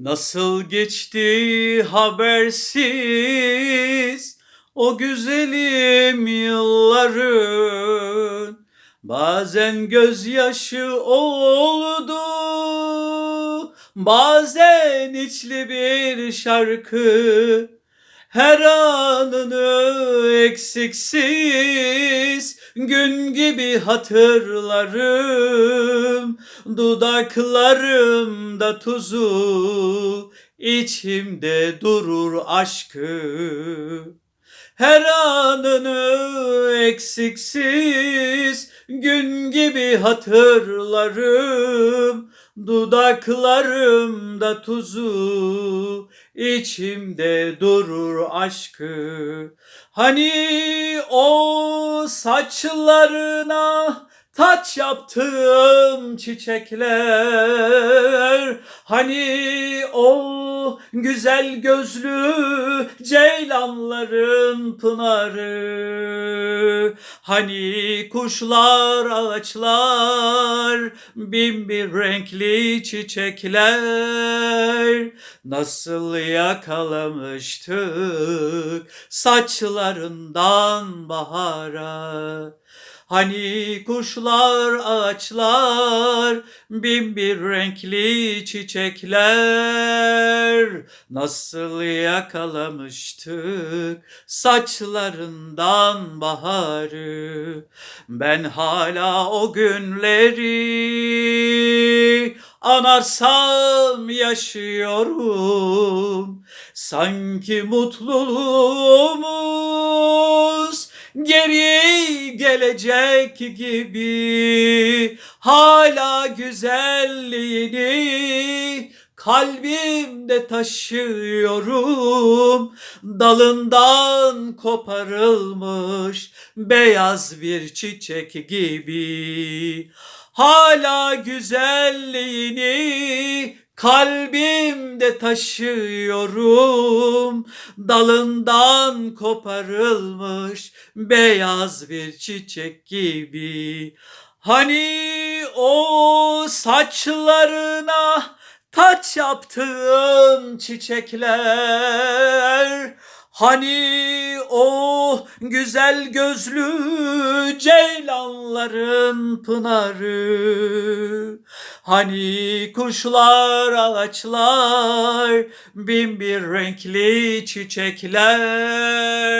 Nasıl geçti habersiz o güzelim yılların? Bazen gözyaşı oldu Bazen içli bir şarkı. Her anını eksiksiz Gün gibi hatırlarım Dudaklarımda tuzu içimde durur aşkı. Her anını eksiksiz gün gibi hatırlarım. Dudaklarımda tuzu içimde durur aşkı. Hani o saçlarına taç yaptığım çiçekler Hani o güzel gözlü ceylanların pınarı. Hani kuşlar ağaçlar bin bir renkli çiçekler. Nasıl yakalamıştık saçlarından bahara. Hani kuşlar, ağaçlar, bin bir renkli çiçekler Nasıl yakalamıştık saçlarından baharı? Ben hala o günleri anarsam yaşıyorum. Sanki mutluluğumuz geri gelecek gibi. Hala güzelliğini kalbimde taşıyorum dalından koparılmış beyaz bir çiçek gibi. Hala güzelliğini kalbimde taşıyorum dalından koparılmış beyaz bir çiçek gibi. Hani o saçlarına taç yaptığım çiçekler Hani o güzel gözlü ceylanların pınarı Hani kuşlar ağaçlar bin bir renkli çiçekler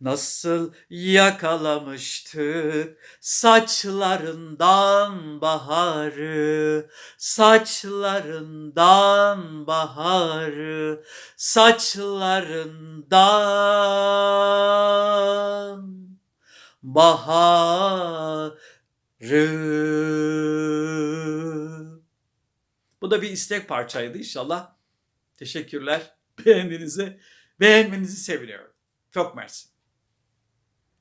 Nasıl yakalamıştık saçlarından baharı Saçlarından baharı Saçlarından baharı Bu da bir istek parçaydı inşallah. Teşekkürler. Beğendiğinize, beğenmenizi seviniyorum. Çok mersi.